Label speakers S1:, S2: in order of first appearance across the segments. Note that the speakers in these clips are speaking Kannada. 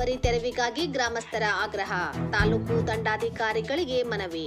S1: ಒತ್ತುವರಿ ತೆರವಿಗಾಗಿ ಗ್ರಾಮಸ್ಥರ ಆಗ್ರಹ. ತಾಲೂಕು ದಂಡಾಧಿಕಾರಿಗಳಿಗೆ ಮನವಿ.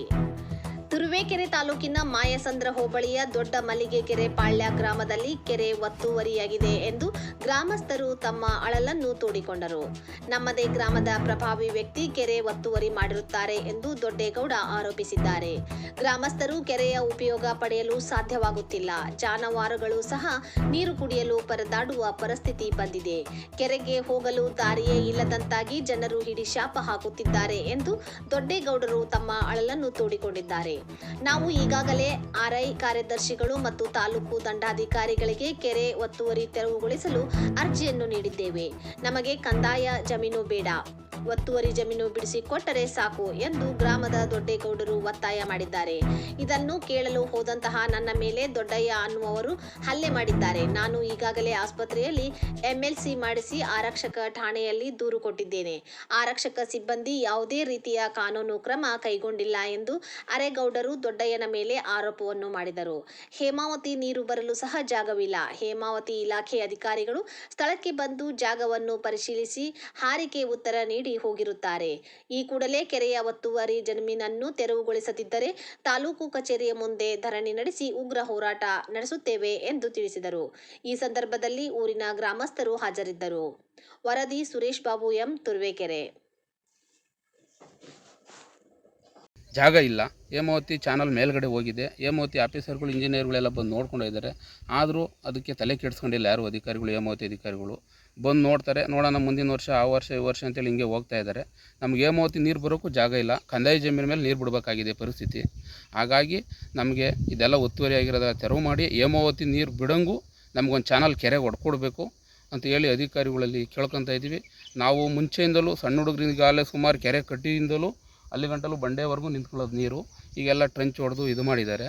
S1: ತುರುವೇಕೆರೆ ತಾಲೂಕಿನ ಮಾಯಸಂದ್ರ ಹೋಬಳಿಯ ದೊಡ್ಡ ಮಲ್ಲಿಗೆ ಕೆರೆ ಪಾಳ್ಯ ಗ್ರಾಮದಲ್ಲಿ ಕೆರೆ ಒತ್ತುವರಿಯಾಗಿದೆ ಎಂದು ಗ್ರಾಮಸ್ಥರು ತಮ್ಮ ಅಳಲನ್ನು ತೋಡಿಕೊಂಡರು. ನಮ್ಮದೇ ಗ್ರಾಮದ ಪ್ರಭಾವಿ ವ್ಯಕ್ತಿ ಕೆರೆ ಒತ್ತುವರಿ ಮಾಡಿರುತ್ತಾರೆ ಎಂದು ದೊಡ್ಡೇಗೌಡ ಆರೋಪಿಸಿದ್ದಾರೆ. ಗ್ರಾಮಸ್ಥರು ಕೆರೆಯ ಉಪಯೋಗ ಪಡೆಯಲು ಸಾಧ್ಯವಾಗುತ್ತಿಲ್ಲ. ಜಾನುವಾರುಗಳು ಸಹ ನೀರು ಕುಡಿಯಲು ಪರದಾಡುವ ಪರಿಸ್ಥಿತಿ ಬಂದಿದೆ. ಕೆರೆಗೆ ಹೋಗಲು ದಾರಿಯೇ ಇಲ್ಲದಂತಾಗಿ ಜನರು ಹಿಡಿ ಶಾಪ ಹಾಕುತ್ತಿದ್ದಾರೆ ಎಂದು ದೊಡ್ಡೇಗೌಡರು ತಮ್ಮ ಅಳಲನ್ನು ತೋಡಿಕೊಂಡಿದ್ದಾರೆ. ನಾವು ಈಗಾಗಲೇ ಆರ್ಐ ಕಾರ್ಯದರ್ಶಿಗಳು ಮತ್ತು ತಾಲೂಕು ದಂಡಾಧಿಕಾರಿಗಳಿಗೆ ಕೆರೆ ಒತ್ತುವರಿ ತೆರವುಗೊಳಿಸಲು ಅರ್ಜಿಯನ್ನು ನೀಡಿದ್ದೇವೆ. ನಮಗೆ ಕಂದಾಯ ಜಮೀನು ಬೇಡ. ಒತ್ತುವರಿ ಜಮೀನು ಬಿಡಿಸಿ ಕೊಟ್ಟರೆ ಸಾಕು ಎಂದು ಗ್ರಾಮದ ದೊಡ್ಡೇಗೌಡರು ಒತ್ತಾಯ ಮಾಡಿದ್ದಾರೆ. ಇದನ್ನು ಕೇಳಲು ಹೋದಂತಹ ನನ್ನ ಮೇಲೆ ದೊಡ್ಡಯ್ಯ ಅನ್ನುವರು ಹಲ್ಲೆ ಮಾಡಿದ್ದಾರೆ. ನಾನು ಈಗಾಗಲೇ ಆಸ್ಪತ್ರೆಯಲ್ಲಿ ಎಂಎಲ್ಸಿ ಮಾಡಿಸಿ ಆರಕ್ಷಕ ಠಾಣೆಯಲ್ಲಿ ದೂರು ಕೊಟ್ಟಿದ್ದೇನೆ. ಆರಕ್ಷಕ ಸಿಬ್ಬಂದಿ ಯಾವುದೇ ರೀತಿಯ ಕಾನೂನು ಕ್ರಮ ಕೈಗೊಂಡಿಲ್ಲ ಎಂದು ಅರೇಗೌಡರು ದೊಡ್ಡಯ್ಯನ ಮೇಲೆ ಆರೋಪವನ್ನು ಮಾಡಿದರು. ಹೇಮಾವತಿ ನೀರು ಬರಲು ಸಹ ಜಾಗವಿಲ್ಲ. ಹೇಮಾವತಿ ಇಲಾಖೆ ಅಧಿಕಾರಿಗಳು ಸ್ಥಳಕ್ಕೆ ಬಂದು ಜಾಗವನ್ನು ಪರಿಶೀಲಿಸಿ ಹಾರಿಕೆ ಉತ್ತರ ನೀಡಿ ಹೋಗಿರುತ್ತಾರೆ. ಈ ಕೂಡಲೇ ಕೆರೆಯ ಒತ್ತುವರಿ ಜಮೀನನ್ನು ತೆರವುಗೊಳಿಸದಿದ್ದರೆ ತಾಲೂಕು ಕಚೇರಿಯ ಮುಂದೆ ಧರಣಿ ನಡೆಸಿ ಉಗ್ರ ಹೋರಾಟ ನಡೆಸುತ್ತೇವೆ ಎಂದು ತಿಳಿಸಿದರು. ಈ ಸಂದರ್ಭದಲ್ಲಿ ಊರಿನ ಗ್ರಾಮಸ್ಥರು ಹಾಜರಿದ್ದರು. ವರದಿ ಸುರೇಶ್ ಬಾಬು ಎಂ. ತುರುವೇಕೆರೆ.
S2: ಜಾಗ ಇಲ್ಲ. ಹೇಮಾವತಿ ಚಾನಲ್ ಮೇಲ್ಗಡೆ ಹೋಗಿದೆ. ಹೇಮಾವತಿ ಆಫೀಸರ್ಗಳು ಇಂಜಿನಿಯರ್ಗಳೆಲ್ಲ ಬಂದು ನೋಡ್ಕೊಂಡಿದ್ದಾರೆ ಆದರೂ ಅದಕ್ಕೆ ತಲೆ ಕೆಡಿಸ್ಕೊಂಡಿಲ್ಲ ಯಾರು ಅಧಿಕಾರಿಗಳು, ಹೇಮಾವತಿ ಅಧಿಕಾರಿಗಳು. ಬಂದು ನೋಡ್ತಾರೆ. ನೋಡೋಣ, ಮುಂದಿನ ವರ್ಷ, ಆ ವರ್ಷ, ಈ ವರ್ಷ ಅಂತೇಳಿ ಹಿಂಗೆ ಹೋಗ್ತಾ ಇದ್ದಾರೆ. ನಮ್ಗೆ ಹೇಮಾವತಿ ನೀರು ಬರೋಕ್ಕೂ ಜಾಗ ಇಲ್ಲ. ಕಂದಾಯ ಜಮೀನ ಮೇಲೆ ನೀರು ಬಿಡಬೇಕಾಗಿದೆ ಪರಿಸ್ಥಿತಿ. ಹಾಗಾಗಿ ನಮಗೆ ಇದೆಲ್ಲ ಒತ್ತುವರಿ ಆಗಿರೋದೆಲ್ಲ ತೆರವು ಮಾಡಿ ಹೇಮಾವತಿ ನೀರು ಬಿಡಂಗೂ ನಮಗೊಂದು ಚಾನಲ್ ಕೆರೆ ಹೊಡ್ಕೊಡ್ಬೇಕು ಅಂತ ಹೇಳಿ ಅಧಿಕಾರಿಗಳಲ್ಲಿ ಕೇಳ್ಕೊತಾ ಇದ್ದೀವಿ. ನಾವು ಮುಂಚೆಯಿಂದಲೂ ಸಣ್ಣ ಹುಡುಗರಿಂದಾಗಲೇ ಸುಮಾರು ಕೆರೆ ಕಟ್ಟಿಯಿಂದಲೂ ಅಲ್ಲಿ ಗಂಟಲು ಬಂಡೆವರೆಗೂ ನಿಂತ್ಕೊಳ್ಳೋದು ನೀರು. ಈಗೆಲ್ಲ ಟ್ರೆಂಚ್ ಹೊಡೆದು ಇದು ಮಾಡಿದ್ದಾರೆ.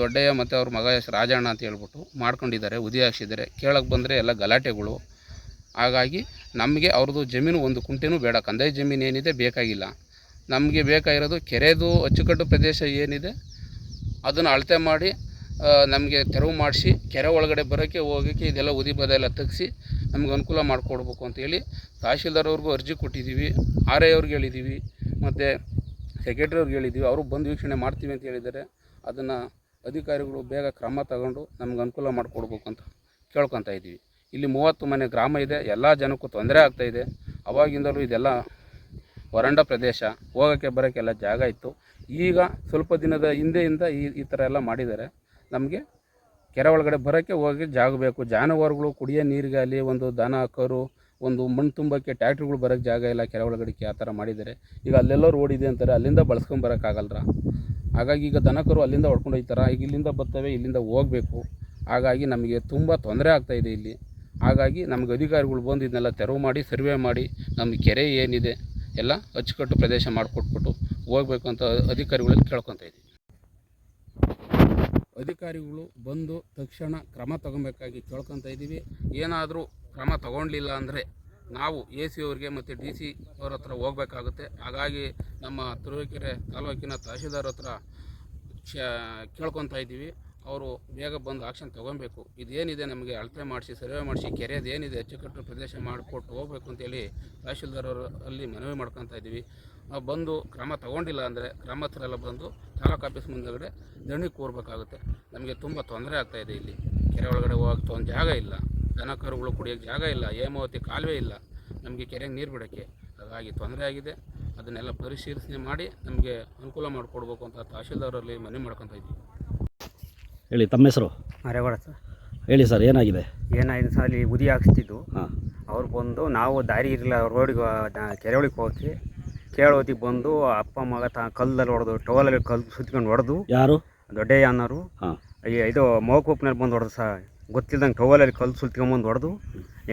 S2: ದೊಡ್ಡಯ್ಯ ಮತ್ತು ಅವ್ರ ಮಗ ರಾಜಣ್ಣ ಅಂತ ಹೇಳ್ಬಿಟ್ಟು ಮಾಡ್ಕೊಂಡಿದ್ದಾರೆ ಉದಿ ಹಾಕ್ಸಿದ್ದಾರೆ. ಕೇಳಕ್ಕೆ ಬಂದರೆ ಎಲ್ಲ ಗಲಾಟೆಗಳು. ಹಾಗಾಗಿ ನಮಗೆ ಅವ್ರದ್ದು ಜಮೀನು ಒಂದು ಕುಂಟೆನೂ ಬೇಡ. ಕಂದಾಯ ಜಮೀನು ಏನಿದೆ ಬೇಕಾಗಿಲ್ಲ. ನಮಗೆ ಬೇಕಾಗಿರೋದು ಕೆರೆದು ಅಚ್ಚುಕಟ್ಟು ಪ್ರದೇಶ ಏನಿದೆ, ಅದನ್ನು ಅಳತೆ ಮಾಡಿ ನಮಗೆ ತೆರವು ಮಾಡಿಸಿ, ಕೆರೆ ಒಳಗಡೆ ಬರೋಕ್ಕೆ ಹೋಗೋಕ್ಕೆ ಇದೆಲ್ಲ ಉದಿ ಬದ ಎಲ್ಲ ತೆಗ್ಸಿ ನಮ್ಗೆ ಅನುಕೂಲ ಮಾಡಿಕೊಡ್ಬೇಕು ಅಂತೇಳಿ ತಹಶೀಲ್ದಾರ್ ಅವ್ರಿಗೂ ಅರ್ಜಿ ಕೊಟ್ಟಿದ್ದೀವಿ. ಆರ್ ಐ ಅವ್ರಿಗೆ ಹೇಳಿದ್ದೀವಿ. ಮತ್ತು ಸೆಕ್ರೆಟ್ರಿ ಅವ್ರಿಗೆ ಹೇಳಿದ್ದೀವಿ ಅವರು ಬಂದು ವೀಕ್ಷಣೆ ಮಾಡ್ತೀವಿ ಅಂತ ಹೇಳಿದ್ದಾರೆ. ಅದನ್ನು ಅಧಿಕಾರಿಗಳು ಬೇಗ ಕ್ರಮ ತಗೊಂಡು ನಮ್ಗೆ ಅನುಕೂಲ ಮಾಡಿಕೊಡ್ಬೇಕು ಅಂತ ಕೇಳ್ಕೊತಾ ಇದ್ದೀವಿ ಇಲ್ಲಿ ಮೂವತ್ತು ಮನೆ ಗ್ರಾಮ ಇದೆ, ಎಲ್ಲ ಜನಕ್ಕೂ ತೊಂದರೆ ಆಗ್ತಾಯಿದೆ ಅವಾಗಿಂದಲೂ ಇದೆಲ್ಲ ವರಂಡ ಪ್ರದೇಶ, ಹೋಗೋಕ್ಕೆ ಬರೋಕ್ಕೆಲ್ಲ ಜಾಗ ಇತ್ತು. ಈಗ ಸ್ವಲ್ಪ ದಿನದ ಹಿಂದೆಯಿಂದ ಈ ಈ ಥರ ಎಲ್ಲ ಮಾಡಿದ್ದಾರೆ. ನಮಗೆ ಕೆರೆ ಒಳಗಡೆ ಬರೋಕ್ಕೆ ಹೋಗಿ ಜಾಗ ಬೇಕು. ಜಾನುವಾರುಗಳು ಕುಡಿಯೋ ನೀರಿಗಾಗಲಿ, ಒಂದು ದನ, ಕರು ಒಂದು ಮಣ್ಣು ತುಂಬಕ್ಕೆ ಟ್ಯಾಕ್ಟ್ರಿಗಳು ಬರೋಕ್ಕೆ ಜಾಗ ಇಲ್ಲ ಕೆರೆ ಒಳಗಡೆಗೆ ಆ ಥರ ಮಾಡಿದ್ದಾರೆ. ಈಗ ಅಲ್ಲೆಲ್ಲೋ ರೋಡ್ ಇದೆ ಅಂತಾರೆ, ಅಲ್ಲಿಂದ ಬಳಸ್ಕೊಂಬರೋಕ್ಕಾಗಲ್ರ ಹಾಗಾಗಿ ಈಗ ದನಕರು ಅಲ್ಲಿಂದ ಹೊಡ್ಕೊಂಡು ಹೋಗ್ತಾರೆ ಈಗ ಇಲ್ಲಿಂದ ಬರ್ತವೆ, ಇಲ್ಲಿಂದ ಹೋಗಬೇಕು. ಹಾಗಾಗಿ ನಮಗೆ ತುಂಬ ತೊಂದರೆ ಆಗ್ತಾಯಿದೆ ಇಲ್ಲಿ. ಹಾಗಾಗಿ ನಮಗೆ ಅಧಿಕಾರಿಗಳು ಬಂದು ಇದನ್ನೆಲ್ಲ ತೆರವು ಮಾಡಿ, ಸರ್ವೆ ಮಾಡಿ ನಮ್ಮ ಕೆರೆ ಏನಿದೆ, ಎಲ್ಲ ಅಚ್ಚುಕಟ್ಟು ಪ್ರದೇಶ ಮಾಡಿಕೊಟ್ಬಿಟ್ಟು ಹೋಗಬೇಕು ಅಂತ ಅಧಿಕಾರಿಗಳಲ್ಲಿ ಕೇಳ್ಕೊತಾ ಇದ್ದೀವಿ. ಅಧಿಕಾರಿಗಳು ಬಂದು ತಕ್ಷಣ ಕ್ರಮ ತಗೊಬೇಕಾಗಿ ಕೇಳ್ಕೊತಾ ಇದ್ದೀವಿ. ಏನಾದರೂ ಕ್ರಮ ತಗೊಂಡಿಲ್ಲ ಅಂದರೆ ನಾವು ಎ ಸಿ ಅವ್ರಿಗೆ ಮತ್ತು ಡಿ ಸಿ ಅವ್ರ ಹತ್ರ ಹೋಗ್ಬೇಕಾಗುತ್ತೆ. ಹಾಗಾಗಿ ನಮ್ಮ ತುರುವೇಕೆರೆ ತಾಲೂಕಿನ ತಹಶೀಲ್ದಾರ್ ಹತ್ರ ಶ ಕೇಳ್ಕೊತಾ ಇದ್ದೀವಿ. ಅವರು ಬೇಗ ಬಂದು ಆಕ್ಷನ್ ತೊಗೊಬೇಕು ಇದೇನಿದೆ ನಮಗೆ ಅಳತೆ ಮಾಡಿಸಿ, ಸರ್ವೆ ಮಾಡಿಸಿ ಕೆರೆಯದು ಏನಿದೆ ಅಚ್ಚುಕಟ್ಟು ಪ್ರದೇಶ ಮಾಡಿಕೊಟ್ಟು ಹೋಗ್ಬೇಕು ಅಂತೇಳಿ ತಹಶೀಲ್ದಾರ್ ಅವರು ಅಲ್ಲಿ ಮನವಿ ಮಾಡ್ಕೊತಾ ಇದ್ದೀವಿ. ಬಂದು ಕ್ರಮ ತಗೊಂಡಿಲ್ಲ ಅಂದರೆ ಗ್ರಾಮಸ್ಥರೆಲ್ಲ ಬಂದು ತಾಲೂಕು ಆಫೀಸ್ ಮುಂದೆಗಡೆ ದಣಿ ಕೂರಬೇಕಾಗುತ್ತೆ. ನಮಗೆ ತುಂಬ ತೊಂದರೆ ಆಗ್ತಾಯಿದೆ ಇಲ್ಲಿ. ಕೆರೆ ಒಳಗಡೆ ಹೋಗಕ್ಕೆ ಒಂದು ಜಾಗ ಇಲ್ಲ. ದನ ಕರುಗಳು ಕುಡಿಯೋಕ್ಕೆ ಜಾಗ ಇಲ್ಲ ಹೇಮಾವತಿ ಕಾಲುವೆ ಇಲ್ಲ ನಮಗೆ ಕೆರೆಗೆ ನೀರು ಬಿಡೋಕ್ಕೆ. ಹಾಗಾಗಿ ತೊಂದರೆ ಆಗಿದೆ. ಅದನ್ನೆಲ್ಲ ಪರಿಶೀಲನೆ ಮಾಡಿ ನಮಗೆ ಅನುಕೂಲ ಮಾಡಿಕೊಡ್ಬೇಕು ಅಂತ ತಹಶೀಲ್ದಾರಲ್ಲಿ ಮನವಿ ಮಾಡ್ಕೊತ ಇದ್ದೀವಿ.
S3: ಹೇಳಿ ತಮ್ಮ ಹೆಸರು?
S4: ಮರೇಗೌಡ ಸರ್.
S3: ಹೇಳಿ ಸರ್ ಏನಾಗಿದೆ?
S4: ಏನಾಗಿದೆ ಸರ್ ಅಲ್ಲಿ ಉದಿ ಹಾಕ್ಸ್ತಿದ್ದು.
S3: ಹಾಂ.
S4: ಅವ್ರು ಬಂದು ನಾವು ದಾರಿ ಇರಲಿಲ್ಲ ರೋಡಿಗೆ ಕೆರೆ ಒಳಗೆ ಹೋಗಿ ಕೇಳೋತಿಗೆ ಬಂದು ಅಪ್ಪ ಮಗ ತ ಕಲ್ಲಲ್ಲಿ ಹೊಡೆದು ಟವಲಲ್ಲಿ ಕಲ್ಲು ಸುತ್ಕೊಂಡು ಹೊಡೆದು
S3: ಯಾರು?
S4: ದೊಡ್ಡಯ್ಯ ಅನ್ನೋರು
S3: ಹಾಂ
S4: ಇದು ಮೋಕೋಪ್ನಲ್ಲಿ ಬಂದು ಹೊಡೆದು ಸರ್. ಗೊತ್ತಿಲ್ದಂಗೆ ಟವಲಲ್ಲಿ ಕಲ್ಲು ಸುಲ್ತ್ಕೊಂಬಂದು ಹೊಡೆದು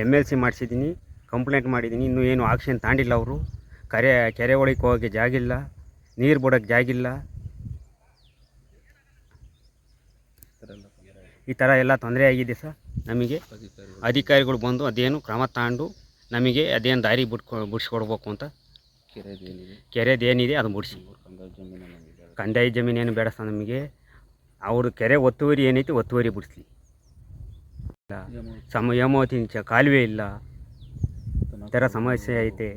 S4: ಎಂ ಎಲ್ ಸಿ ಮಾಡಿಸಿದ್ದೀನಿ ಕಂಪ್ಲೇಂಟ್ ಮಾಡಿದ್ದೀನಿ, ಇನ್ನೂ ಏನು ಆಕ್ಷನ್ ತಾಂಡಿಲ್ಲ ಅವರು. ಕರೆ, ಕೆರೆ ಒಳಗೆ ಹೋಗೋಕ್ಕೆ ಜಾಗಿಲ್ಲ, ನೀರು ಬಿಡೋಕ್ಕೆ ಜಾಗಿಲ್ಲ. ಈ ಥರ ಎಲ್ಲ ತೊಂದರೆ ಆಗಿದೆ ಸರ್ ನಮಗೆ.
S2: ಅಧಿಕಾರಿಗಳು
S4: ಬಂದು ಅದೇನು ಕ್ರಮ ತಗೊಂಡು ನಮಗೆ ಅದೇನು ದಾರಿ ಬಿಟ್ಕೊ ಬಿಡಿಸ್ಕೊಡ್ಬೇಕು ಅಂತ. ಕೆರೆದೇನಿದೆ ಅದು ಬಿಡಿಸಿ
S2: ಕಂದಾಯ ಜಮೀನೇನು ಬೇಡ.
S4: ಸರ್ ನಮಗೆ. ಅವರು ಕೆರೆ ಒತ್ತುವರಿ ಏನೈತಿ ಒತ್ತುವರಿ ಬಿಡಿಸ್ಲಿ. ಸಮ ಹೇಮಾವತಿ ಚ ಕಾಲುವೆ ಇಲ್ಲ. ಥರ ಸಮಸ್ಯೆ ಐತೆ.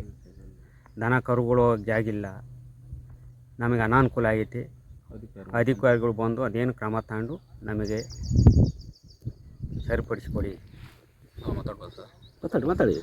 S4: ದನ ಕರುಗಳು ಜಾಗಿಲ್ಲ ನಮಗೆ ಅನಾನುಕೂಲ ಆಗೈತಿ. ಅಧಿಕಾರಿಗಳು ಬಂದು ಅದೇನು ಕ್ರಮ ತಗೊಂಡು ನಮಗೆ ಸರಿಪಡಿಸ್ಕೊಡಿ.
S2: ಮಾತಾಡ್ಬೋದು ಸರ್.
S3: ಮಾತಾಡಿ ಮಾತಾಡಿ.